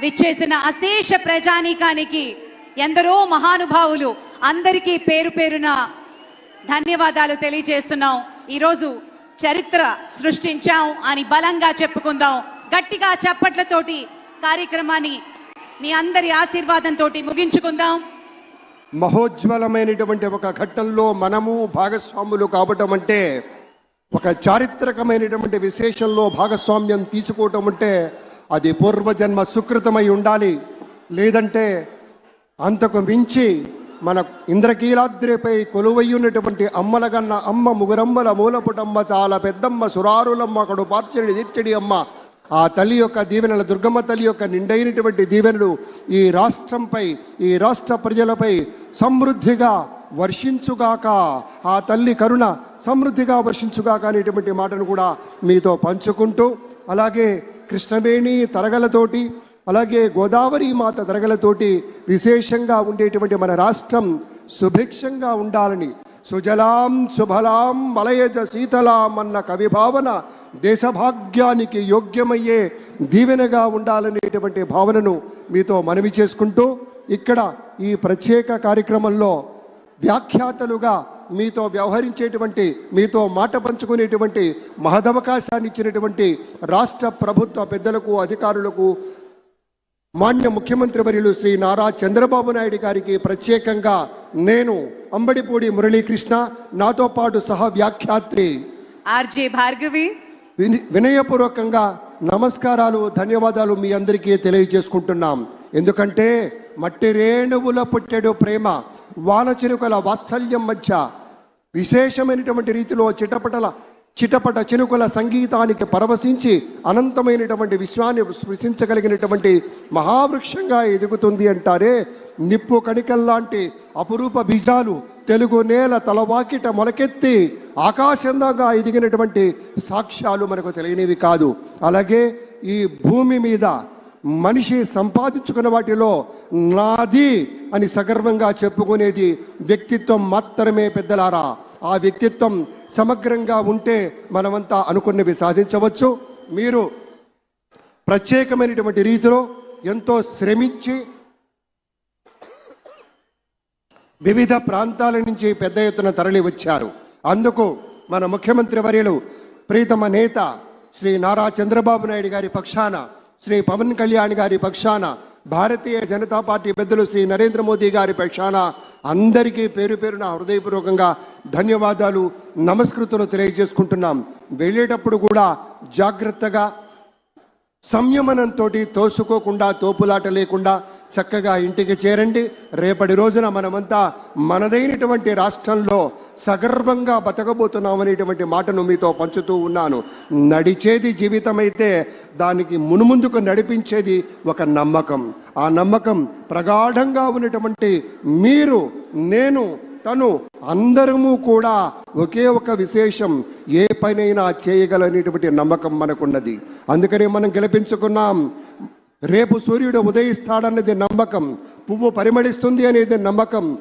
విచ్చేసిన అశేష ప్రజానీకానికి ఎందరో మహానుభావులు అందరికీ పేరు పేరున ధన్యవాదాలు తెలియజేస్తున్నాం. ఈరోజు చరిత్ర సృష్టించాం అని బలంగా చెప్పుకుందాం. గట్టిగా చప్పట్లతోటి కార్యక్రమాన్ని మీ అందరి ఆశీర్వాదంతో ముగించుకుందాం. మహోజ్వలమైనటువంటి ఒక ఘట్టంలో మనము భాగస్వాములు కావటం అంటే ఒక చారిత్రకమైనటువంటి విశేషంలో భాగస్వామ్యం తీసుకోవటం అంటే అది పూర్వజన్మ సుకృతమై ఉండాలి. లేదంటే అంతకు మించి మన ఇంద్రకీలాద్రిపై కొలువయ్యున్నటువంటి అమ్మల అమ్మలగన్న అమ్మ ముగురమ్మల మూలపుటమ్మ చాలా పెద్దమ్మ సురారులమ్మ అక్కడు పార్చడి తీర్చడి అమ్మ. ఆ తల్లి యొక్క దీవెనలు దుర్గమ్మ తల్లి యొక్క నిండైనటువంటి దీవెనలు ఈ రాష్ట్రంపై ఈ రాష్ట్ర ప్రజలపై సమృద్ధిగా వర్షించుగాక. ఆ తల్లి కరుణ సమృద్ధిగా వర్షించుగాక అనేటువంటి మాటను కూడా మీతో పంచుకుంటూ అలాగే కృష్ణవేణి తరగలతోటి అలాగే గోదావరి మాత తరగలతోటి విశేషంగా ఉండేటువంటి మన రాష్ట్రం సుభిక్షంగా ఉండాలని సుజలాం శుభలాం మలయజ శీతలాం అన్న కవిభావన దేశభాగ్యానికి యోగ్యమయ్యే దీవెనగా ఉండాలనేటువంటి భావనను మీతో మనవి చేసుకుంటూ ఇక్కడ ఈ ప్రత్యేక కార్యక్రమంలో వ్యాఖ్యాతలుగా మీతో వ్యవహరించేటువంటి మీతో మాట పంచుకునేటువంటి మహదవకాశాన్ని ఇచ్చినటువంటి రాష్ట్ర ప్రభుత్వ పెద్దలకు అధికారులకు మాన్య ముఖ్యమంత్రి వర్యులు శ్రీ నారా చంద్రబాబు నాయుడు గారికి ప్రత్యేకంగా నేను అంబడిపూడి మురళీకృష్ణ నాతో పాటు సహ వ్యాఖ్యాత్రి ఆర్జే భార్గవి. విని వినయపూర్వకంగా నమస్కారాలు ధన్యవాదాలు మీ అందరికీ తెలియజేసుకుంటున్నాం. ఎందుకంటే మట్టి రేణువుల పుట్టెడు ప్రేమ వానచినుకల వాత్సల్యం మధ్య విశేషమైనటువంటి రీతిలో చిటపటల చిటపట చినుకుల సంగీతానికి పరవశించి అనంతమైనటువంటి విశ్వాన్ని స్పృశించగలిగినటువంటి మహావృక్షంగా ఎదుగుతుంది అంటారే నిప్పు కణికల్లాంటి అపురూప బీజాలు తెలుగు నేల తలవాకిట మొలకెత్తి ఆకాశందంగా ఎదిగినటువంటి సాక్ష్యాలు మనకు తెలియనివి కాదు. అలాగే ఈ భూమి మీద మనిషి సంపాదించుకున్న వాటిలో నాది అని సగర్వంగా చెప్పుకునేది వ్యక్తిత్వం మాత్రమే పెద్దలారా. ఆ వ్యక్తిత్వం సమగ్రంగా ఉంటే మనమంతా అనుకున్నవి సాధించవచ్చు. మీరు ప్రత్యేకమైనటువంటి రీతిలో ఎంతో శ్రమించి వివిధ ప్రాంతాల నుంచి పెద్ద ఎత్తున తరలి వచ్చారు అందుకు మన ముఖ్యమంత్రి వర్యులు ప్రీతమ నేత శ్రీ నారా చంద్రబాబు నాయుడు గారి పక్షాన శ్రీ పవన్ కళ్యాణ్ గారి పక్షాన భారతీయ జనతా పార్టీ పెద్దలు శ్రీ నరేంద్ర మోదీ గారి పక్షాన అందరికీ పేరు పేరున హృదయపూర్వకంగా ధన్యవాదాలు నమస్కృతులు తెలియజేసుకుంటున్నాం. వెళ్ళేటప్పుడు కూడా జాగ్రత్తగా సంయమనంతో తోసుకోకుండా తోపులాట లేకుండా చక్కగా ఇంటికి చేరండి. రేపటి రోజున మనమంతా మనదైనటువంటి రాష్ట్రంలో సగర్వంగా బతకబోతున్నామనేటువంటి మాటను మీతో పంచుతూ ఉన్నాను. నడిచేది జీవితమైతే దానికి మునుముందుకు నడిపించేది ఒక నమ్మకం. ఆ నమ్మకం ప్రగాఢంగా ఉన్నటువంటి మీరు నేను తను అందరము కూడా ఒకే ఒక విశేషం ఏ పనైనా చేయగలనేటువంటి నమ్మకం మనకున్నది. అందుకనే మనం గెలిపించుకున్నాం. రేపు సూర్యుడు ఉదయిస్తాడన్నది నమ్మకం. పువ్వు పరిమళిస్తుంది అనేది నమ్మకం.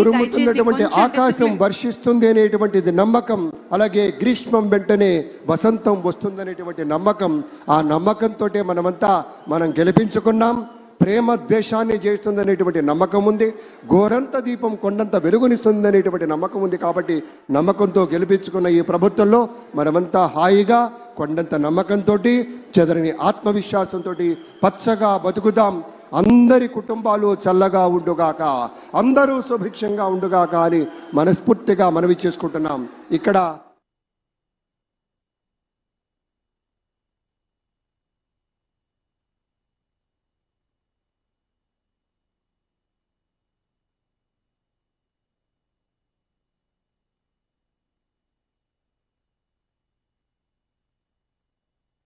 ఉరుముతున్నటువంటి ఆకాశం. వర్షిస్తుంది అనేటువంటిది నమ్మకం. అలాగే గ్రీష్మం వెంటనే వసంతం వస్తుందనేటువంటి నమ్మకం. ఆ నమ్మకంతో మనమంతా మనం గెలిపించుకున్నాం. ప్రేమ ద్వేషాన్ని చేస్తుందనేటువంటి నమ్మకం ఉంది. ఘోరంత దీపం కొండంత వెలుగునిస్తుందనేటువంటి నమ్మకం ఉంది కాబట్టి నమ్మకంతో గెలిపించుకున్న ఈ ప్రభుత్వంలో మనమంతా హాయిగా కొండంత నమ్మకంతో చెదరని ఆత్మవిశ్వాసంతో పచ్చగా బతుకుదాం. అందరి కుటుంబాలు చల్లగా ఉండుగాక అందరూ సుభిక్షంగా ఉండుగాక అని మనస్ఫూర్తిగా మనవి చేసుకుంటున్నాం. ఇక్కడ